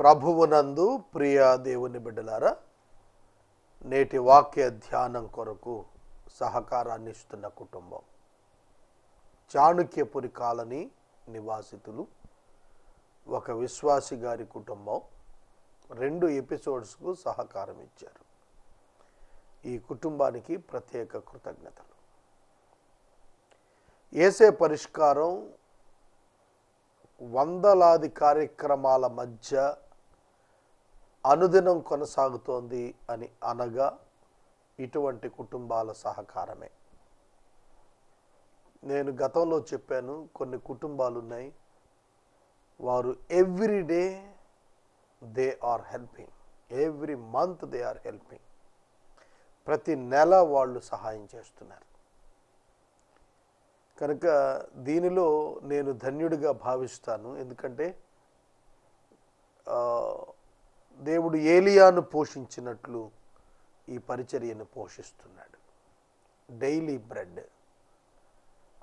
ప్రభువునందు ప్రియ దేవుని బిడ్డలారా నేటి వాక్య ధ్యానం కొరకు సహకారాన్ని ఇస్తున్న కుటుంబం చాణుక్యపురి కాలనీ నివాసితులు ఒక విశ్వాసి గారి కుటుంబం రెండు ఎపిసోడ్స్కు సహకారం ఇచ్చారు. ఈ కుటుంబానికి ప్రత్యేక కృతజ్ఞతలు. ఏసే పరిష్కారం వందలాది కార్యక్రమాల మధ్య అనుదినం కొనసాగుతోంది అని అనగా ఇటువంటి కుటుంబాల సహకారమే. నేను గతంలో చెప్పాను కొన్ని కుటుంబాలు ఉన్నాయి వారు every day they are helping every month they are helping ప్రతి నెల వాళ్ళు సహాయం చేస్తున్నారు. కనుక దీనిలో నేను ధన్యుడిగా భావిస్తాను. ఎందుకంటే దేవుడు ఏలియాను పోషించినట్లు ఈ పరిచర్యను పోషిస్తున్నాడు. డైలీ బ్రెడ్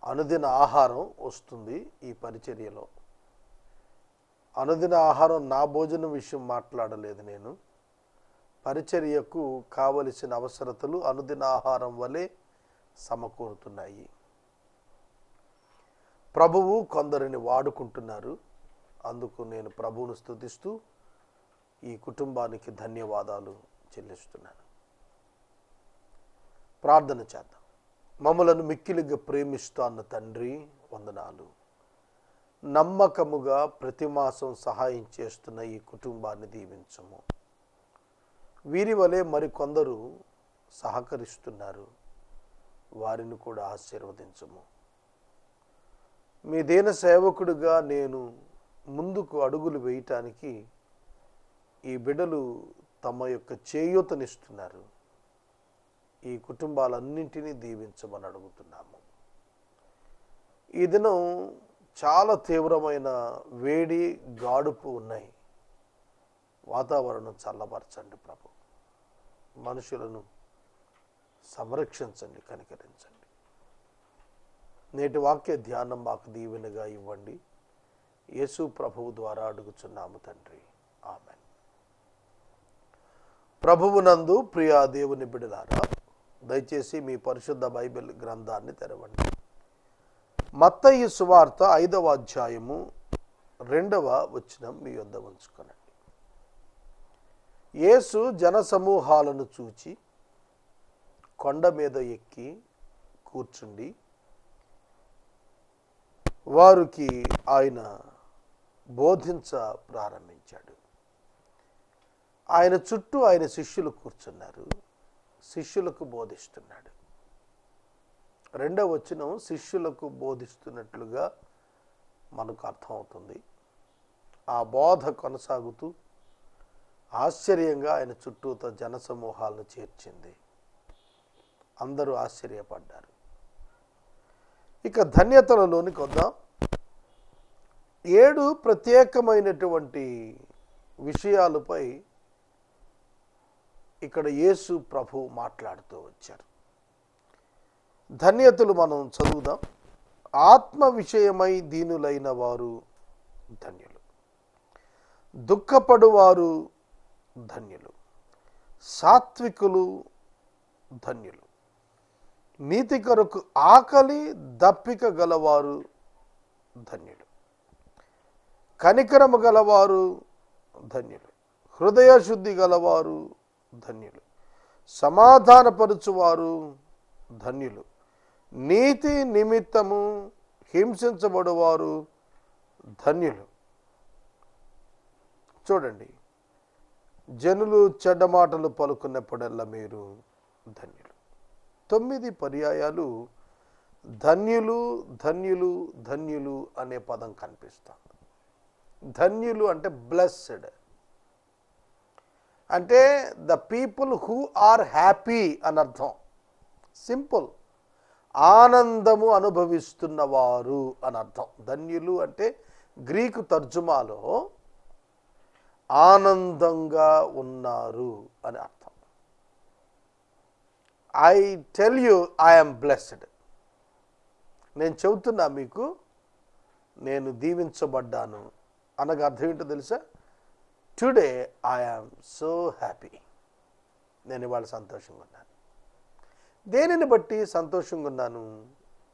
అనుదిన ఆహారం వస్తుంది ఈ పరిచర్యలో. అనుదిన ఆహారం నా భోజనం విషయం మాట్లాడలేదు నేను. పరిచర్యకు కావలసిన అవసరతలు అనుదిన ఆహారం వలె సమకూరుతున్నాయి. ప్రభువు కొందరిని వాడుకుంటున్నారు. అందుకు నేను ప్రభువును స్తుతిస్తూ ఈ కుటుంబానికి ధన్యవాదాలు చెల్లిస్తున్నాను. ప్రార్థన చేద్దాం. మమ్మలను మిక్కిలిగా ప్రేమిస్తాన్న తండ్రి వందనాలు. నమ్మకముగా ప్రతి మాసం సహాయం చేస్తున్న ఈ కుటుంబాన్ని దీవించము. వీరి వలె మరికొందరు సహకరిస్తున్నారు. వారిని కూడా ఆశీర్వదించము. మీ దేన సేవకుడిగా నేను ముందుకు అడుగులు వేయటానికి ఈ బిడ్డలు తమ యొక్క చేయూతనిస్తున్నారు. ఈ కుటుంబాలన్నింటినీ దీవించమని అడుగుతున్నాము. ఈ దినం చాలా తీవ్రమైన వేడి గాడుపు ఉన్నాయి. వాతావరణం చల్లబరచండి ప్రభు. మనుషులను సంరక్షించండి కనికరించండి. నేటి వాక్య ధ్యానం మాకు దీవెనగా ఇవ్వండి. యేసు ప్రభువు ద్వారా అడుగుచున్నాము తండ్రి. ఆమె ప్రభువునందు ప్రియా దేవుని బిడలారా దయచేసి మీ పరిశుద్ధ బైబిల్ గ్రంథాన్ని తెరవండి. మత్తయ్య సువార్త ఐదవ అధ్యాయము రెండవ వచనం మీ వద్ద ఉంచుకొనండి. యేసు జనసమూహాలను చూచి కొండ మీద ఎక్కి కూర్చుండి వారికి ఆయన బోధించ ప్రారంభించాడు. ఆయన చుట్టూ ఆయన శిష్యులు కూర్చున్నారు. శిష్యులకు బోధిస్తున్నాడు. రెండవ వచనం శిష్యులకు బోధిస్తున్నట్లుగా మనకు అర్థమవుతుంది. ఆ బోధ కొనసాగుతూ ఆశ్చర్యంగా ఆయన చుట్టూతో జనసమూహాలను చేర్చింది. అందరూ ఆశ్చర్యపడ్డారు. ఇక ధన్యతలలోనికి వద్దాం. ఏడు ప్రత్యేకమైనటువంటి విషయాలపై ఇక్కడ యేసు ప్రభు మాట్లాడుతూ వచ్చారు. ధన్యతలు మనం చదువుదాం. ఆత్మ విషయమై దీనులైన వారు ధన్యులు. దుఃఖపడువారు ధన్యులు. సాత్వికులు ధన్యులు. నీతి కొరకు ఆకలి దప్పిక గలవారు ధన్యులు. కనికరము గలవారు ధన్యులు. హృదయ శుద్ధి గలవారు ధన్యులు. సమాధానపరుచువారు ధన్యులు. నీతి నిమిత్తము హింసించబడువారు ధన్యులు. చూడండి జనులు చెడ్డ మాటలు పలుకున్నప్పుడల్లా మీరు ధన్యులు. తొమ్మిది పర్యాయాలు ధన్యులు ధన్యులు ధన్యులు అనే పదం కనిపిస్తుంది. ధన్యులు అంటే బ్లెస్డ్ అంటే the people who are happy అని అర్థం. సింపుల్. ఆనందము అనుభవిస్తున్నవారు అని అర్థం. ధన్యులు అంటే గ్రీకు తర్జుమాలో ఆనందంగా ఉన్నారు అని అర్థం. I tell you I'm blessed. నేను చెబుతున్నా మీకు నేను దీవించబడ్డాను. అనగా అర్థం ఏంటో తెలుసా? టుడే ఐఆమ్ సో హ్యాపీ నేను ఇవాళ సంతోషంగా ఉన్నాను. దేనిని బట్టి సంతోషంగా ఉన్నాను?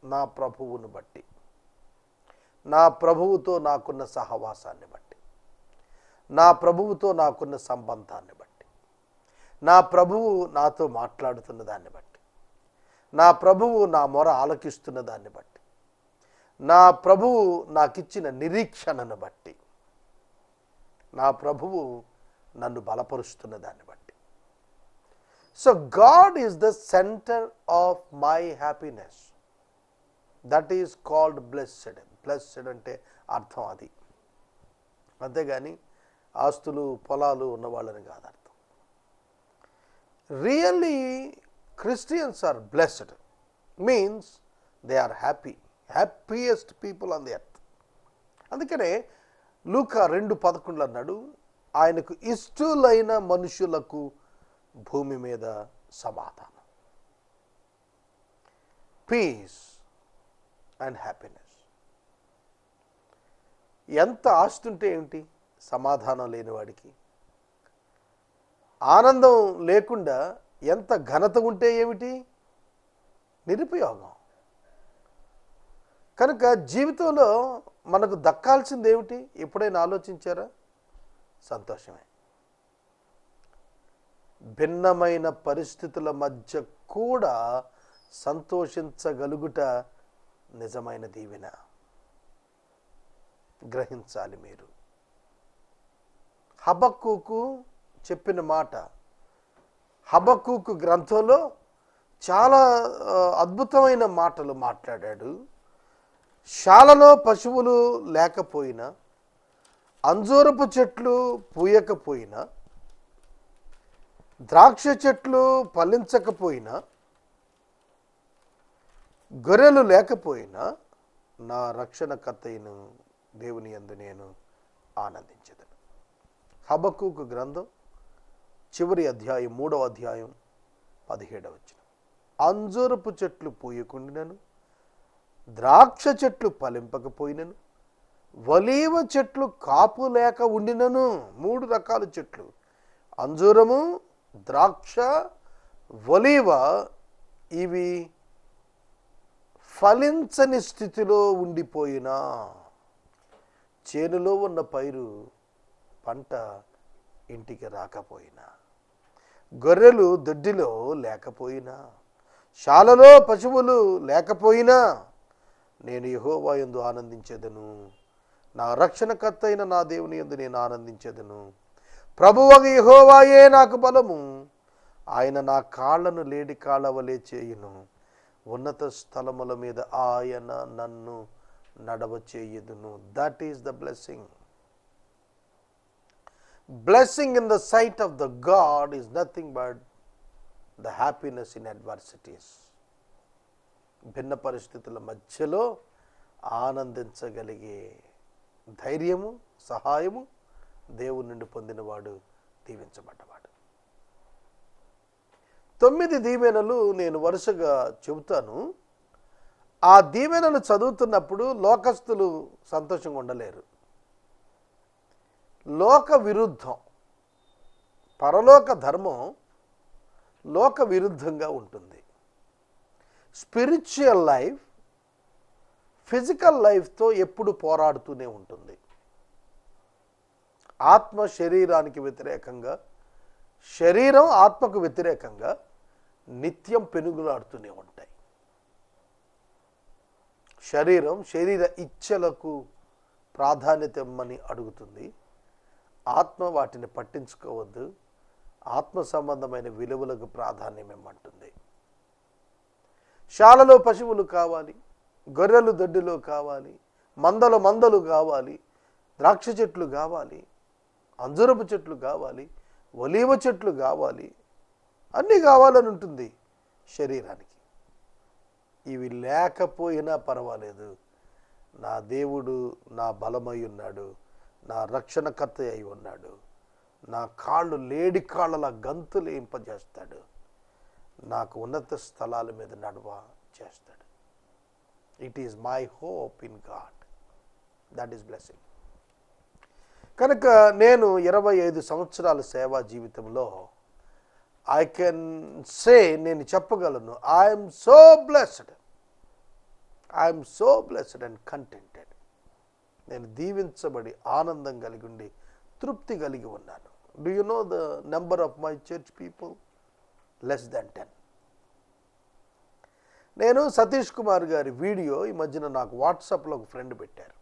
నా ప్రభువును బట్టి. నా ప్రభువుతో నాకున్న సహవాసాన్ని బట్టి. నా ప్రభువుతో నాకున్న సంబంధాన్ని బట్టి. నా ప్రభువు నాతో మాట్లాడుతున్న దాన్ని బట్టి. నా ప్రభువు నా మొర ఆలకిస్తున్న దాన్ని బట్టి. నా ప్రభువు నాకిచ్చిన నిరీక్షణను బట్టి. నా ప్రభువు నన్ను బలపరుస్తున్న దాన్ని బట్టి. So God is the centre of my happiness that is called blessed blessed అంటే అర్థం అది. అంతేగాని ఆస్తులు పొలాలు ఉన్నవాళ్ళని కాదు అర్థం. Really Christians are blessed means they are happy happiest people on the earth అందుకనే లూకా రెండు పదకొండులు అన్నాడు ఆయనకు ఇష్టలైన మనుషులకు భూమి మీద సమాధానం. పీస్ అండ్ హ్యాపీనెస్ ఎంత ఆస్తి ఉంటే ఏమిటి? సమాధానం లేనివాడికి ఆనందం లేకుండా ఎంత ఘనత ఉంటే ఏమిటి? నిరుపయోగం. కనుక జీవితంలో మనకు దక్కాల్సింది ఏమిటి? ఎప్పుడైనా ఆలోచించారా? సంతోషమే. భిన్నమైన పరిస్థితుల మధ్య కూడా సంతోషించగలుగుట నిజమైన దీవెన. గ్రహించాలి మీరు. హబక్కుకు చెప్పిన మాట హబక్కుకు గ్రంథంలో చాలా అద్భుతమైన మాటలు మాట్లాడాడు. శాలలో పశువులు లేకపోయినా అంజూరపు చెట్లు పూయకపోయినా ద్రాక్ష చెట్లు ఫలించకపోయినా గొర్రెలు లేకపోయినా నా రక్షణ రక్షణకర్తయ్యను దేవుని యందు నేను ఆనందించదను. హబకుకు గ్రంథం చివరి అధ్యాయం మూడవ అధ్యాయం పదిహేడవ వచ్చిన అంజూరపు చెట్లు పూయకుండినను ద్రాక్ష చెట్లు ఫలింపకపోయినను వలీవ చెట్లు కాపు లేక ఉండినను మూడు రకాల చెట్లు. అంజూరము ద్రాక్ష వలీవ ఇవి ఫలించని స్థితిలో ఉండిపోయినా. చేనులో ఉన్న పైరు పంట ఇంటికి రాకపోయినా. గొర్రెలు దొడ్డిలో లేకపోయినా. శాలలో పశువులు లేకపోయినా. నేను యహోవా ఎందు ఆనందించేదను. నా రక్షణకర్త అయిన నా దేవుని యందు నేను ఆనందించేదను. ప్రభువగ యహోవాయే నాకు బలము. ఆయన నా కాళ్ళను లేడి కాళ్ళవలే చేయును. ఉన్నత స్థలముల మీద ఆయన నన్ను నడవ చేయుదును. That is the blessing blessing in the sight of the God is nothing but the happiness in adversities భిన్న పరిస్థితుల మధ్యలో ఆనందించగలిగే ధైర్యము సహాయము దేవుని నుండి పొందినవాడు దీవించబడ్డవాడు. తొమ్మిది దీవెనలు నేను వరుసగా చెబుతాను. ఆ దీవెనలు చదువుతున్నప్పుడు లోకస్తులు సంతోషంగా ఉండలేరు. లోక విరుద్ధం పరలోక ధర్మం లోక విరుద్ధంగా ఉంటుంది. స్పిరిచువల్ లైఫ్ ఫిజికల్ లైఫ్తో ఎప్పుడు పోరాడుతూనే ఉంటుంది. ఆత్మ శరీరానికి వ్యతిరేకంగా శరీరం ఆత్మకు వ్యతిరేకంగా నిత్యం పెనుగులాడుతూనే ఉంటాయి. శరీరం శరీర ఇచ్ఛలకు ప్రాధాన్యత ఇమ్మని అడుగుతుంది. ఆత్మ వాటిని పట్టించుకోవద్దు. ఆత్మ సంబంధమైన విలువలకు ప్రాధాన్యం ఇమ్మంటుంది. శాలలో పశువులు కావాలి గొర్రెలు దొడ్డిలో కావాలి మందల మందలు కావాలి ద్రాక్ష చెట్లు కావాలి అంజురపు చెట్లు కావాలి ఒలీవ చెట్లు కావాలి అన్నీ కావాలని ఉంటుంది శరీరానికి. ఇవి లేకపోయినా పర్వాలేదు. నా దేవుడు నా బలమై ఉన్నాడు నా రక్షణకర్త అయి ఉన్నాడు నా కాళ్ళు లేడి కాళ్ళల గంతులు ఇంపజేస్తాడు నాకు ఉన్నత స్థలాల మీద నడవ చేస్తాడు. It is my hope in God that is blessing కనుక నేను ఇరవై ఐదు సంవత్సరాల సేవా జీవితంలో ఐ కెన్ సే నేను చెప్పగలను I'm so blessed I'm so blessed and contented నేను దీవించబడి ఆనందం కలిగి ఉండి తృప్తి కలిగి ఉన్నాను. Do you know the number of my church people less than ten నేను సతీష్ కుమార్ గారి వీడియో ఈ మధ్యన నాకు వాట్సాప్లో ఒక ఫ్రెండ్ పెట్టారు.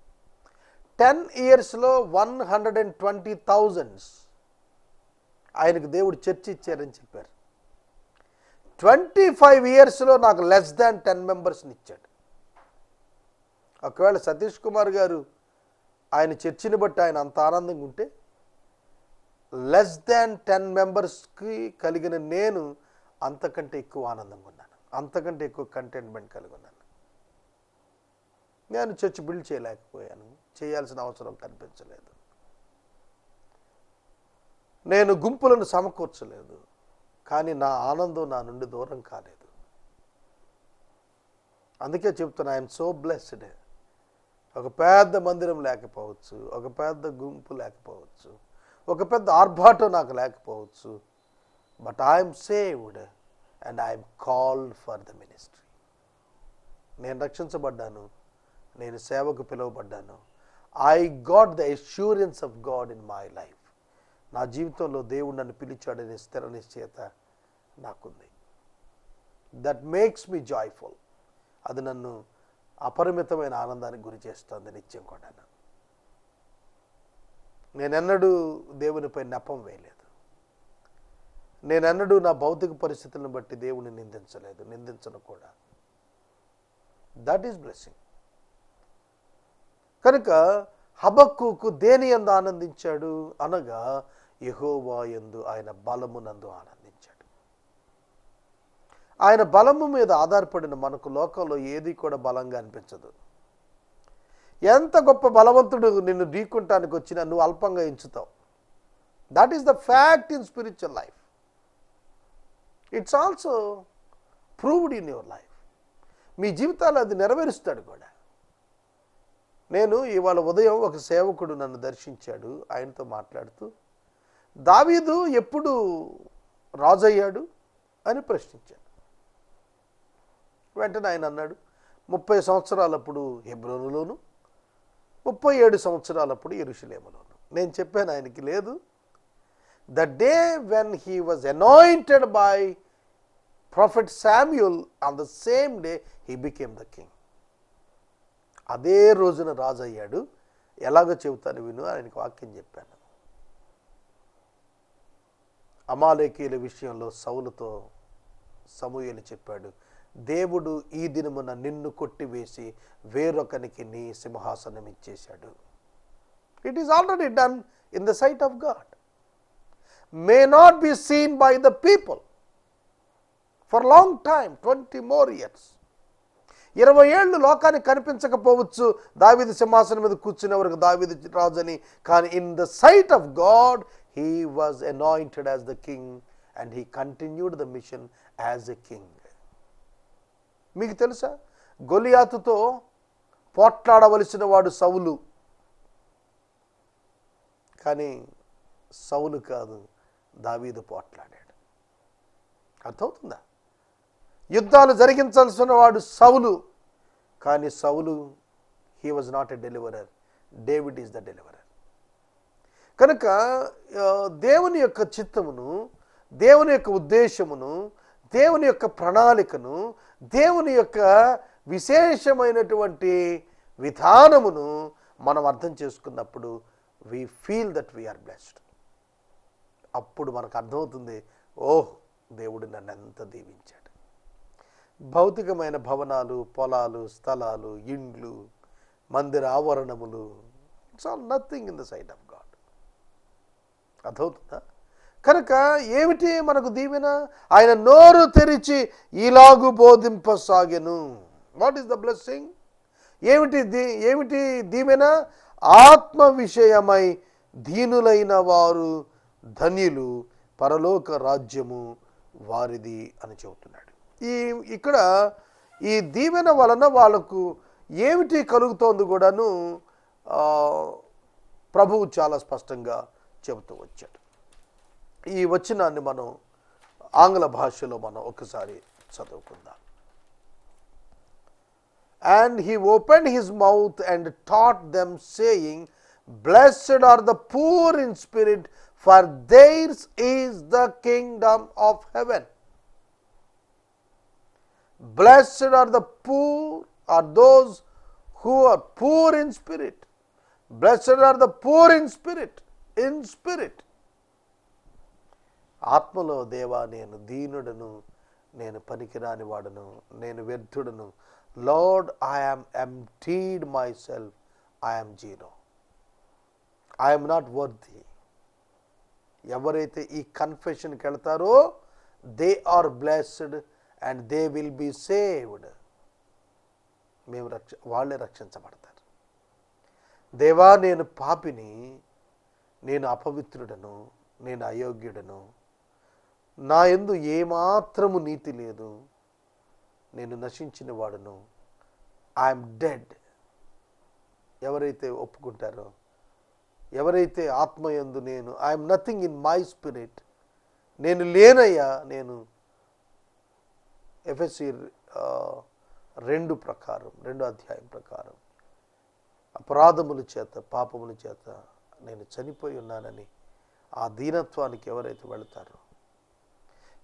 టెన్ ఇయర్స్లో one hundred and twenty thousands ఆయనకు దేవుడు చర్చ ఇచ్చారని చెప్పారు. ట్వంటీ ఫైవ్ ఇయర్స్లో నాకు లెస్ దాన్ టెన్ మెంబర్స్ని ఇచ్చాడు. ఒకవేళ సతీష్ కుమార్ గారు ఆయన చర్చిని బట్టి ఆయన అంత ఆనందంగా ఉంటే లెస్ దాన్ టెన్ మెంబర్స్కి కలిగిన నేను అంతకంటే ఎక్కువ ఆనందంగా ఉన్నాను. అంతకంటే ఎక్కువ కంటెంట్మెంట్ కలిగి ఉన్నాను. నేను చర్చ్ బిల్డ్ చేయలేకపోయాను. చేయాల్సిన అవసరం కనిపించలేదు. నేను గుంపులను సమకూర్చలేదు. కానీ నా ఆనందం నా నుండి దూరం కాలేదు. అందుకే చెప్తున్నా ఐఎమ్ సో బ్లెస్డ్ ఒక పెద్ద మందిరం లేకపోవచ్చు ఒక పెద్ద గుంపు లేకపోవచ్చు ఒక పెద్ద ఆర్భాటం నాకు లేకపోవచ్చు but saved and and am called for the ministry నేను రక్షించబడ్డాను. నేను సేవకు పిలువబడ్డాను. I got the assurance of God in my life నా జీవితంలో దేవుడు నన్ను పిలిచాడనే స్థిర నిశ్చయత నాకుంది. దట్ మేక్స్ మీ జాయ్ఫుల్ అది నన్ను అపరిమితమైన ఆనందానికి గురి చేస్తుంది నిత్యం కూడా నేనెన్నడూ దేవునిపై నెపం వేయలేదు. నేనెన్నడూ నా భౌతిక పరిస్థితులను బట్టి దేవుని నిందించలేదు నిందించను కూడా. దట్ ఈస్ బ్లెస్సింగ్ కనుక హబక్కుకు దేని ఎందు ఆనందించాడు? అనగా యహోవా ఎందు ఆయన బలమునందు ఆనందించాడు. ఆయన బలము మీద ఆధారపడిన మనకు లోకంలో ఏది కూడా బలంగా అనిపించదు. ఎంత గొప్ప బలవంతుడు నిన్ను ఢీకుంటానికి వచ్చినా నువ్వు అల్పంగా ఎంచుతావు. That is the fact in spiritual life it's also proved in your life. మీ జీవితాలు అది నెరవేరుస్తాడు కూడా. నేను ఇవాళ ఉదయం ఒక సేవకుడు నన్ను దర్శించాడు. ఆయనతో మాట్లాడుతూ దావీదు ఎప్పుడు రాజయ్యాడు? అని ప్రశ్నించాడు వెంటనే ఆయన అన్నాడు ముప్పై సంవత్సరాలప్పుడు హెబ్రోనులోను ముప్పై ఏడు సంవత్సరాలప్పుడు ఎరుషులేములోను. నేను చెప్పాను ఆయనకి లేదు the day when he was anointed by prophet Samuel, on the same day he became the king అదే రోజున రాజు అయ్యాడు. ఎలాగో చెబుతాను విను ఆయనకు వాక్యం చెప్పాను. అమాలేకీల విషయంలో సౌలుతో సమూయేలు చెప్పాడు దేవుడు ఈ దినమున నిన్ను కొట్టివేసి వేరొకనికి నీ సింహాసనం ఇచ్చేశాడు. It is already done in the sight of God may not be seen by the people for long time 20 more years. ఇరవై ఏళ్ళు లోకానికి కనిపించకపోవచ్చు. దావిది సింహాసనం మీద కూర్చునే వరకు దావిది రాజని. కానీ in the sight of God he was anointed as the king and he continued the mission as a king మీకు తెలుసా? గొలియాతుతో పోట్లాడవలసిన వాడు సవులు కానీ సవులు కాదు. దావీదు పోట్లాడాడు. అర్థమవుతుందా? యుద్ధాలు జరిగించాల్సిన వాడు సౌలు కానీ సౌలు he was not a deliverer David is the deliverer కనుక దేవుని యొక్క చిత్తమును దేవుని యొక్క ఉద్దేశమును దేవుని యొక్క ప్రణాళికను దేవుని యొక్క విశేషమైనటువంటి విధానమును మనం అర్థం చేసుకున్నప్పుడు we feel that we're blessed అప్పుడు మనకు అర్థమవుతుంది ఓహ్ దేవుడు నన్ను ఎంత దీవించాడు. భౌతికమైన భవనాలు పొలాలు స్థలాలు ఇండ్లు మందిర ఆవరణములు it's all nothing in the sight of God అర్థమవుతుందా? కనుక ఏమిటి మనకు దీవెన? ఆయన నోరు తెరిచి ఇలాగు బోధింపసాగెను. వాట్ ఈస్ ద బ్లెస్సింగ్ ఏమిటి దీ ఏమిటి దీవెన? ఆత్మ విషయమై దీనులైన వారు ధన్యులు పరలోక రాజ్యము వారిది అని చెబుతున్నాడు. ఈ ఇక్కడ ఈ దీవెన వలన వాళ్ళకు ఏమిటి కలుగుతోంది కూడాను ప్రభువు చాలా స్పష్టంగా చెబుతూ వచ్చాడు. ఈ వచనాన్ని మనం ఆంగ్ల భాషలో మనం ఒకసారి చదువుకుందాం. And he open his mouth and taught them saying blessed are the poor in spirit for theirs is the kingdom of heaven. Blessed are the poor, are those who are poor in spirit. Blessed are the poor in spirit, in spirit. ఆత్మలో దేవా నేను దీనుడను నేను పనికిరాని వాడను నేను వ్యర్థుడను lord I'm emptied myself I'm zero I'm not worthy ఎవరైతే ఈ కన్ఫెషన్కి వెళ్తారో they are blessed and they will be saved మేము రక్ష వాళ్ళే రక్షించబడతారు. దేవా నేను పాపిని నేను అపవిత్రుడను నేను అయోగ్యుడను. నా ఎందు ఏమాత్రము నీతి లేదు. నేను నశించిన వాడును ఐఎమ్ డెడ్ ఎవరైతే ఒప్పుకుంటారో ఎవరైతే ఆత్మయందు నేను I'm nothing in my spirit నేను లేనయ్యా నేను ఎఫ్ఎస్సి రెండు ప్రకారం రెండు అధ్యాయం ప్రకారం. అపరాధముల చేత పాపముల చేత నేను చనిపోయి ఉన్నానని ఆ దీనత్వానికి ఎవరైతే వెళతారో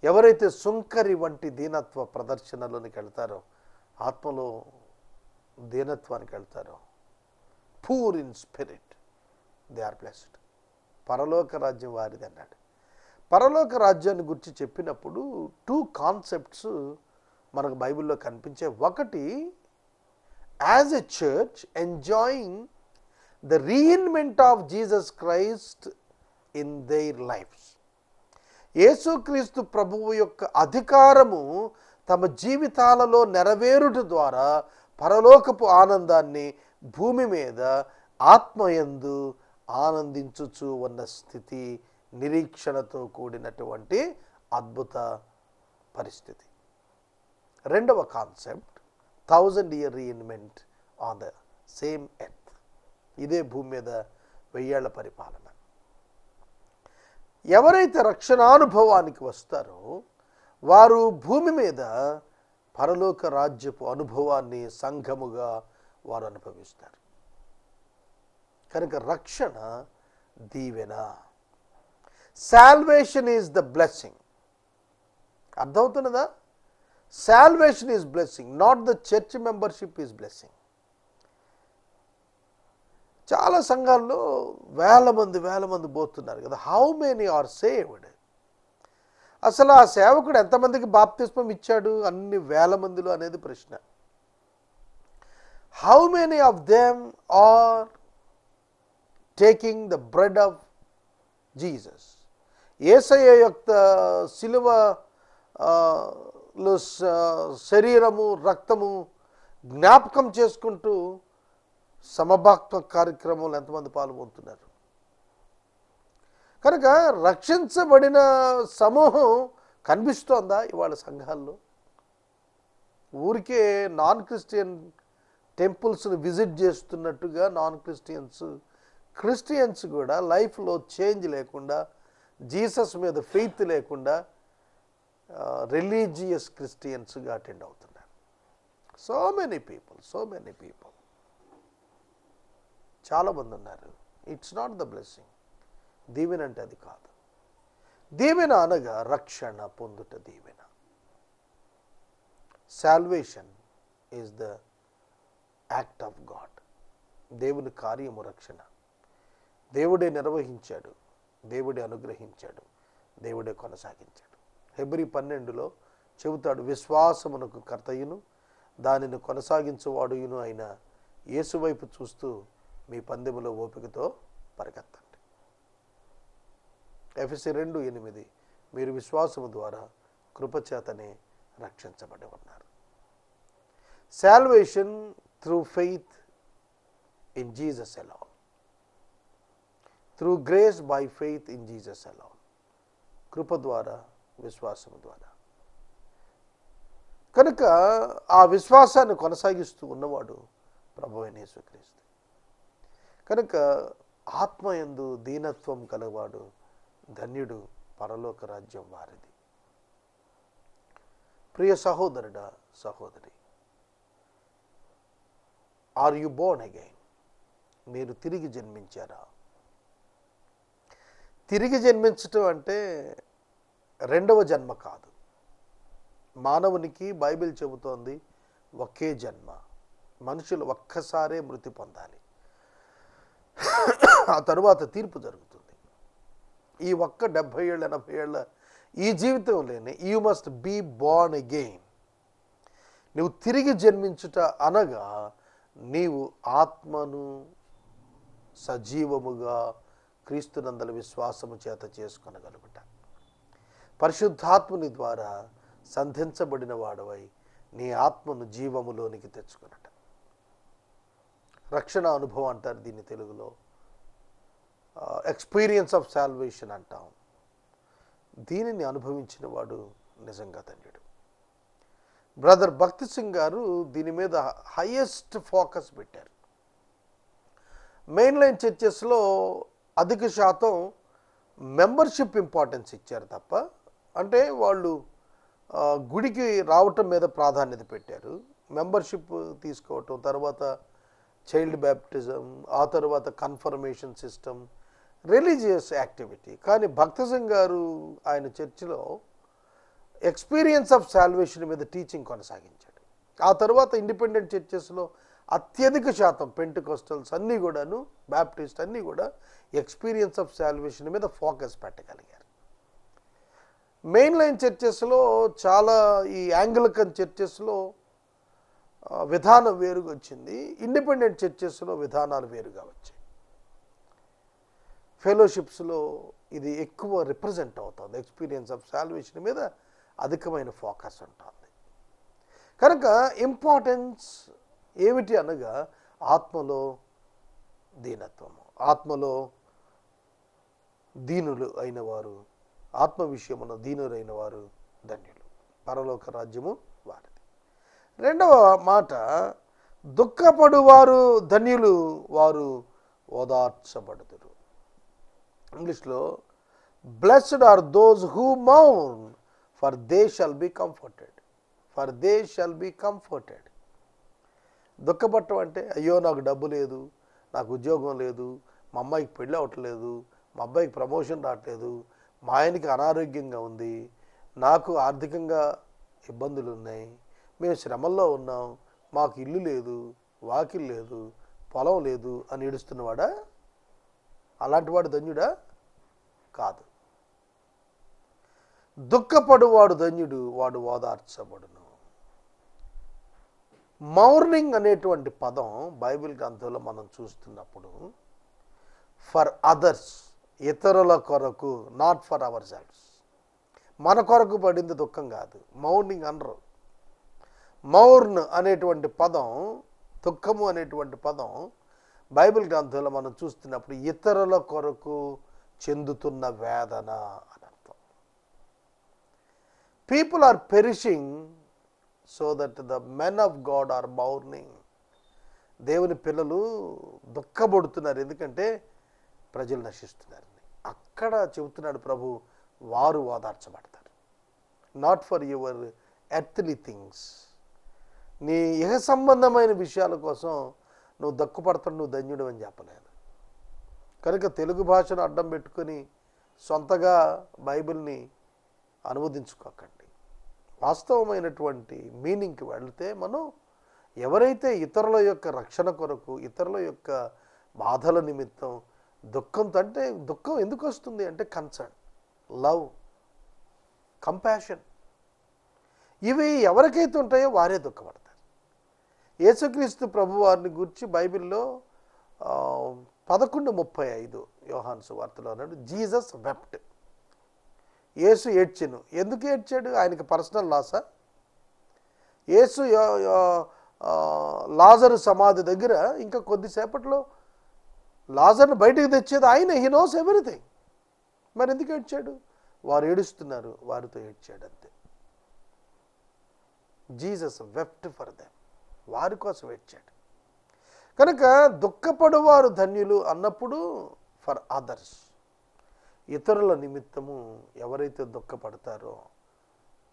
ఎవరైతే సుంకరి వంటి దీనత్వ ప్రదర్శనలోనికి వెళ్తారో ఆత్మలో దీనత్వానికి వెళ్తారో poor in spirit they are blessed పరలోక రాజ్యం వారిది అన్నాడు. పరలోక రాజ్యాన్ని గురించి చెప్పినప్పుడు టూ కాన్సెప్ట్స్ మనకు బైబిల్లో కనిపించే. ఒకటి as a church enjoying the reignment of Jesus Christ in their lives యేసుక్రీస్తు ప్రభువు యొక్క అధికారము తమ జీవితాలలో నెరవేరుట ద్వారా పరలోకపు ఆనందాన్ని భూమి మీద ఆత్మయందు ఆనందించుచు ఉన్న స్థితి నిరీక్షణతో కూడినటువంటి అద్భుత పరిస్థితి. రెండవ concept thousand year reignment on the same earth. ఇదే భూమి మీద వెయ్యేళ్ళ పరిపాలన. ఎవరైతే రక్షణానుభవానికి వస్తారో వారు భూమి మీద పరలోక రాజ్యపు అనుభవాన్ని సంఘముగా వారు అనుభవిస్తారు. కనుక రక్షణ దీవెన. Salvation is the blessing అర్థమవుతున్నదా? Salvation is blessing not the church membership is blessing చాలా సంఘాల్లో వేల మంది వేల మంది పోతున్నారు కదా. హౌ మెనీ ఆర్ సేవ్డ్ అసలు ఆ సేవకుడు ఎంతమందికి బాప్తిస్మం ఇచ్చాడు? అన్ని వేల మందిలో అనేది ప్రశ్న. How many of them are taking the bread of Jesus ఏసయ యొక్క శిలువ శరీరము రక్తము జ్ఞాపకం చేసుకుంటూ సమభాక్త కార్యక్రమంలో ఎంతమంది పాల్గొంటున్నారు? కనుక రక్షించబడిన సమూహం కనిపిస్తోందా ఇవాళ సంఘాల్లో? ఊరికే నాన్ క్రిస్టియన్ టెంపుల్స్ని విజిట్ చేస్తున్నట్టుగా నాన్ క్రిస్టియన్స్ క్రిస్టియన్స్ కూడా లైఫ్లో చేంజ్ లేకుండా జీసస్ మీద ఫెయిత్ లేకుండా రిలీజియస్ క్రిస్టియన్స్గా అటెండ్ అవుతున్నారు. So many people so many people. చాలామంది ఉన్నారు. ఇట్స్ నాట్ ద బ్లెస్సింగ్ దీవెన అంటే అది కాదు. దీవెన అనగా రక్షణ పొందుట దీవెన. Salvation is the act of God దేవుని కార్యము రక్షణ. దేవుడే నిర్వహించాడు దేవుడే అనుగ్రహించాడు దేవుడే కొనసాగించాడు. హెబ్రి పన్నెండులో చెబుతాడు విశ్వాసమునకు కర్తయును దానిని కొనసాగించువాడుయును అయిన యేసువైపు చూస్తూ మీ పందెములో ఓపికతో పరిగెత్తండి. ఎఫ్ఎసి రెండు ఎనిమిది మీరు విశ్వాసము ద్వారా కృపచేతనే రక్షించబడి ఉన్నారు. Salvation through faith in Jesus ఎలా through grace by faith in Jesus alone కృప ద్వారా విశ్వాసం ద్వారా. కనుక ఆ విశ్వాసాన్ని కొనసాగిస్తూ ఉన్నవాడు ప్రభువైన యేసుక్రీస్తు. కనుక ఆత్మయందు దీనత్వం కలవాడు ధన్యుడు పరలోక రాజ్యం వారిది. ప్రియ సహోదరుడ సహోదరి ఆర్ యు బోర్న్ అగైన్? మీరు తిరిగి జన్మించారా? తిరిగి జన్మించటం అంటే రెండవ జన్మ కాదు. మానవునికి బైబిల్ చెబుతోంది ఒకే జన్మ. మనుషులు ఒక్కసారే మృతి పొందాలి. ఆ తరువాత తీర్పు జరుగుతుంది. ఈ ఒక్క డెబ్భై ఏళ్ళ ఎనభై ఏళ్ళ ఈ జీవితంలోనే you must be born again నువ్వు తిరిగి జన్మించుట అనగా నీవు ఆత్మను సజీవముగా క్రీస్తునందల విశ్వాసము చేత చేసుకొనగలుగుట. పరిశుద్ధాత్ముని ద్వారా సంధించబడిన వాడవై నీ ఆత్మను జీవములోనికి తెచ్చుకునట. రక్షణ అనుభవం అంటారు దీన్ని తెలుగులో. ఎక్స్పీరియన్స్ ఆఫ్ శాల్వేషన్ అంటాం. దీనిని అనుభవించిన వాడు నిజంగా ధన్యుడు బ్రదర్ భక్తి సింగ్ గారు దీని మీద హైయెస్ట్ ఫోకస్ పెట్టారు. మెయిన్ లైన్ చర్చెస్లో అధిక శాతం మెంబర్షిప్ ఇంపార్టెన్స్ ఇచ్చారు తప్ప అంటే వాళ్ళు గుడికి రావటం మీద ప్రాధాన్యత పెట్టారు. మెంబర్షిప్ తీసుకోవటం తర్వాత చైల్డ్ బ్యాప్టిజం ఆ తర్వాత కన్ఫర్మేషన్ సిస్టమ్ రిలీజియస్ యాక్టివిటీ. కానీ భక్త సింగ్ గారు ఆయన చర్చిలో ఎక్స్పీరియన్స్ ఆఫ్ సాల్వేషన్ మీద టీచింగ్ కొనసాగించాడు. ఆ తర్వాత ఇండిపెండెంట్ చర్చెస్లో అత్యధిక శాతం పెంటికోస్టల్స్ అన్నీ కూడాను బ్యాప్టిస్ట్ అన్నీ కూడా ఎక్స్పీరియన్స్ ఆఫ్ శాల్వేషన్ మీద ఫోకస్ పెట్టగలిగారు. మెయిన్ లైన్ చర్చెస్లో చాలా ఈ యాంగ్లికన్ చర్చెస్లో విధానం వేరుగా వచ్చింది. ఇండిపెండెంట్ చర్చెస్లో విధానాలు వేరుగా వచ్చాయి. ఫెలోషిప్స్లో ఇది ఎక్కువ రిప్రజెంట్ అవుతుంది. ఎక్స్పీరియన్స్ ఆఫ్ శాల్వేషన్ మీద అధికమైన ఫోకస్ ఉంటుంది. కనుక ఇంపార్టెన్స్ ఏమిటి అనగా ఆత్మలో దీనత్వము ఆత్మలో దీనులు అయిన వారు ఆత్మ విషయమున దీనులైన వారు ధన్యులు. పరలోక రాజ్యము వారిది. రెండవ మాట దుఃఖపడువారు ధన్యులు వారు ఓదార్చబడుదురు. ఇంగ్లీష్లో blessed are those who మౌన్ for they shall be comforted for they shall be comforted దుఃఖపడటం అంటే అయ్యో నాకు డబ్బు లేదు నాకు ఉద్యోగం లేదు మా అమ్మాయికి పెళ్ళి అవ్వట్లేదు మా అబ్బాయికి ప్రమోషన్ రావట్లేదు మా ఆయనకి అనారోగ్యంగా ఉంది నాకు ఆర్థికంగా ఇబ్బందులు ఉన్నాయి మేము శ్రమల్లో ఉన్నాం మాకు ఇల్లు లేదు వాకిల్ లేదు పొలం లేదు అని ఏడుస్తున్నవాడా? అలాంటి వాడు ధన్యుడా? కాదు. దుఃఖపడువాడు ధన్యుడు వాడు ఓదార్చబడును. మౌర్నింగ్ అనేటువంటి పదం బైబిల్ గ్రంథంలో మనం చూస్తున్నప్పుడు ఫర్ అదర్స్ ఇతరుల కొరకు నాట్ ఫర్ అవర్ సెల్ఫ్స్ మన కొరకు పడింది దుఃఖం కాదు. మౌర్నింగ్ అనరు. మౌర్న్ అనేటువంటి పదం దుఃఖము అనేటువంటి పదం బైబిల్ గ్రంథంలో మనం చూస్తున్నప్పుడు ఇతరుల కొరకు చెందుతున్న వేదన అని అర్థం. People are perishing so that the men of God are mourning దేవుని పిల్లలు దుఃఖపడుతున్నారు. ఎందుకంటే ప్రజలు నశిస్తున్నారు. అక్కడ చెబుతున్నాడు ప్రభు వారు ఓదార్చబడతారు. Not for your earthly things నీ ఇహ సంబంధమైన విషయాల కోసం నువ్వు దక్కుపడతాడు నువ్వు ధన్యుడు అని చెప్పలేదు. కనుక తెలుగు భాషను అడ్డం పెట్టుకొని సొంతగా బైబిల్ని అనువదించుకోకండి. వాస్తవమైనటువంటి మీనింగ్కి వెళితే మనం ఎవరైతే ఇతరుల యొక్క రక్షణ కొరకు ఇతరుల యొక్క బాధల నిమిత్తం దుఃఖంతో అంటే దుఃఖం ఎందుకు వస్తుంది అంటే కన్సర్న్ లవ్ కంపాషన్ ఇవి ఎవరికైతే ఉంటాయో వారే దుఃఖపడతారు. యేసుక్రీస్తు ప్రభు వారిని గురించి బైబిల్లో పదకొండు ముప్పై ఐదు యోహాన్ వార్తలో అన్నాడు జీసస్ వెప్ట్. యేసు ఏడ్చిను. ఎందుకు ఏడ్చాడు? ఆయనకి పర్సనల్ లాసా. యేసు యో- లాజరు సమాధి దగ్గర ఇంకా కొద్దిసేపట్లో లాజర్ను బయటికి తెచ్చేది ఆయన. హీ నోస్ ఎవ్రీథింగ్ మరి ఎందుకు ఏడ్చాడు? వారు ఏడుస్తున్నారు. వారితో ఏడ్చాడు అంతే. Jesus wept for them. వారి కోసం ఏడ్చాడు. కనుక దుఃఖపడువారు ధన్యులు అన్నప్పుడు ఫర్ అదర్స్. ఇతరుల నిమిత్తము ఎవరైతే దుఃఖపడతారో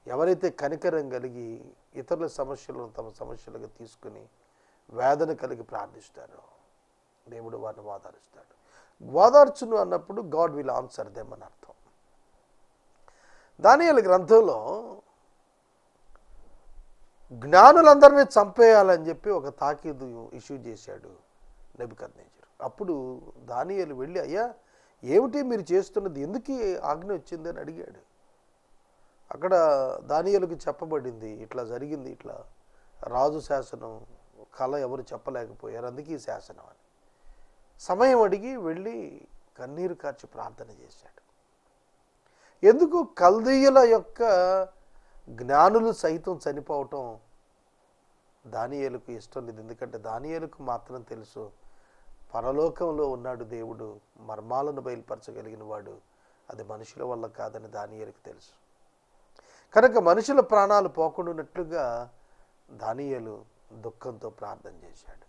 ఎవరైతే కనికరం కలిగి ఇతరుల సమస్యలను తమ సమస్యలుగా తీసుకుని వేదన కలిగి ప్రార్థిస్తారో దేవుడు వారిని వాదారుస్తాడు. ఓదార్చును అన్నప్పుడు గాడ్ విల్ ఆన్సర్ దెమ్ అని అర్థం. దానియాల గ్రంథంలో జ్ఞానులందరినీ చంపేయాలని చెప్పి ఒక తాకీదు ఇష్యూ చేశాడు నెబికర్నేజర్ అప్పుడు దానియలు వెళ్ళి అయ్యా ఏమిటి మీరు చేస్తున్నది? ఎందుకు ఆజ్ఞ వచ్చింది అని అడిగాడు. అక్కడ దానియలకు చెప్పబడింది ఇట్లా జరిగింది ఇట్లా రాజు శాసనం కళ ఎవరు చెప్పలేకపోయారు అందుకే ఈ శాసనం అని. సమయం అడిగి వెళ్ళి కన్నీరు కార్చి ప్రార్థన చేశాడు. ఎందుకు కల్దీయుల యొక్క జ్ఞానులు సైతం చనిపోవటం దానియేలుకు ఇష్టం లేదు? ఎందుకంటే దానియేలుకు మాత్రం తెలుసు పరలోకంలో ఉన్నాడు దేవుడు మర్మాలను బయలుపరచగలిగిన వాడు అది మనుషుల వల్ల కాదని దానియలకు తెలుసు. కనుక మనుషుల ప్రాణాలు పోకుండానట్లుగా దానియలు దుఃఖంతో ప్రార్థన చేశాడు.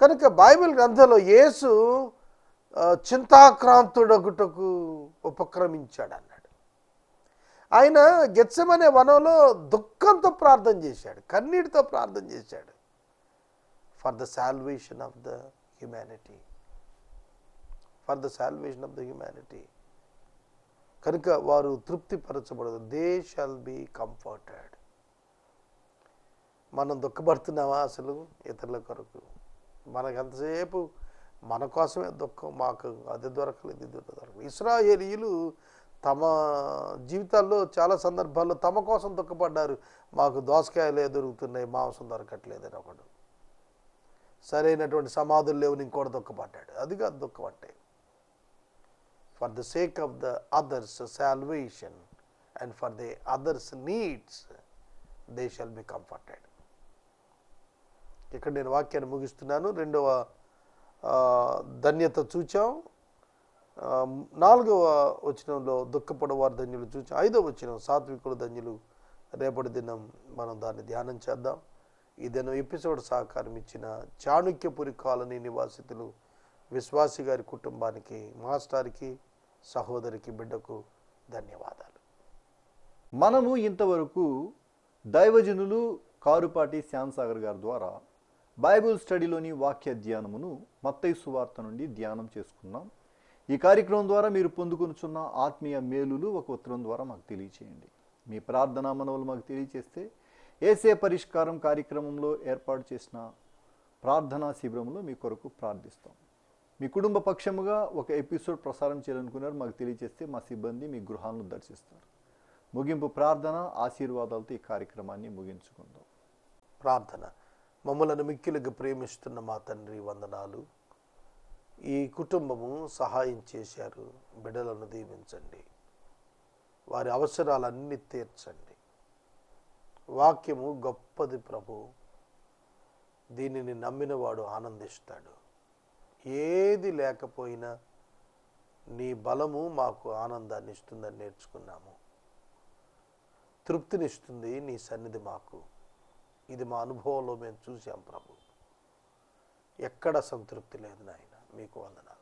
కనుక బైబిల్ గ్రంథంలో యేసు చింతాక్రాంతుడగుటకు చింతాక్రాంతుడొకటకు ఉపక్రమించాడు అన్నాడు. ఆయన గెచ్చమనే వనంలో దుఃఖంతో ప్రార్థన చేశాడు కన్నీటితో ప్రార్థన చేశాడు. For the salvation of the humanity for the salvation of the humanity కనుక వారు తృప్తిపరచబడదు. దే షాల్ బి కంఫర్టెడ్ మనం దుఃఖపడుతున్నామా అసలు? ఇతరుల కొరకు. మనకు ఎంతసేపు మన కోసమే దుఃఖం మాకు అది దొరకలేదు ఇది దొరకలేదు. ఇస్రాయేలీలు తమ జీవితాల్లో చాలా సందర్భాల్లో తమ కోసం దుఃఖపడ్డారు. మాకు దోసకాయలే దొరుకుతున్నాయి మాంసం దొరకట్లేదని ఒకడు. సరైనటువంటి సమాధులు లేవని ఇంకోటి దుఃఖపడ్డాడు. అది కాదు దుఃఖం అంటే. For the sake of the others salvation and for the others needs they shall be comforted ఇక్కడ నేను వాక్యాన్ని ముగిస్తున్నాను. రెండవ ధన్యత చూచాం. నాలుగవ వచనంలో దుఃఖపడవారు ధన్యులు చూచాం. ఐదవ వచనం సాత్వికుడు ధన్యులు. రేపటి దినం మనం దాన్ని ధ్యానం చేద్దాం. ఈ ఎపిసోడ్ సహకారం ఇచ్చిన చాణుక్యపురి కాలనీ నివాసితులు విశ్వాసి గారి కుటుంబానికి మాస్టర్కి సహోదరికి బిడ్డకు ధన్యవాదాలు. మనము ఇంతవరకు దైవజనులు కారుపాటి శ్యాంసాగర్ గారి ద్వారా బైబిల్ స్టడీలోని వాక్య ధ్యానమును మత్తయి సువార్త నుండి ధ్యానం చేసుకున్నాం. ఈ కార్యక్రమం ద్వారా మీరు పొందుకొనుచున్న ఆత్మీయ మేలులు ఒక ఉత్తరం ద్వారా మాకు తెలియచేయండి. మీ ప్రార్థనా మనవులు మాకు తెలియచేస్తే ఏసే పరిష్కారం కార్యక్రమంలో ఏర్పాటు చేసిన ప్రార్థనా శిబిరంలో మీ కొరకు ప్రార్థిస్తాం. మీ కుటుంబ పక్షముగా ఒక ఎపిసోడ్ ప్రసారం చేయాలనుకున్నారు మాకు తెలియజేస్తే మా సిబ్బంది మీ గృహాలను దర్శిస్తారు. ముగింపు ప్రార్థన ఆశీర్వాదాలతో ఈ కార్యక్రమాన్ని ముగించుకుందాం. ప్రార్థన. మమ్మలను మిక్కిలిగా ప్రేమిస్తున్న మా తండ్రి వందనాలు. ఈ కుటుంబము సహాయం చేశారు బిడ్డలను దీవించండి. వారి అవసరాలన్నీ తీర్చండి. వాక్యము గొప్పది ప్రభు. దీనిని నమ్మినవాడు ఆనందిస్తాడు. ఏది లేకపోయినా నీ బలము మాకు ఆనందాన్ని ఇస్తుందని నేర్చుకున్నాము. తృప్తినిస్తుంది నీ సన్నిధి మాకు. ఇది మా అనుభవంలో మేము చూసాం ప్రభు. ఎక్కడ సంతృప్తి లేదు నాయన మీకు వందనాలు.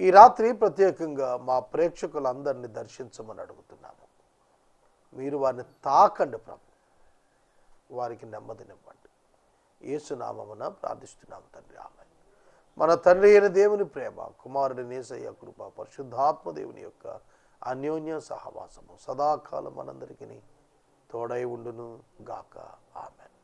ఈ రాత్రి ప్రత్యేకంగా మా ప్రేక్షకులందరినీ దర్శించమని అడుగుతున్నాము. మీరు వారిని తాకండి ప్రభు. వారికి నెమ్మదినివ్వండి. ఏసునామమున ప్రార్థిస్తున్నాం తండ్రి. ఆమె మన తండ్రి అయిన దేవుని ప్రేమ కుమారుడి నేసయ్య కృప పరిశుద్ధాత్మ దేవుని యొక్క అన్యోన్య సహవాసము సదాకాలం మనందరికీ తోడై ఉండును గాక. ఆమెను.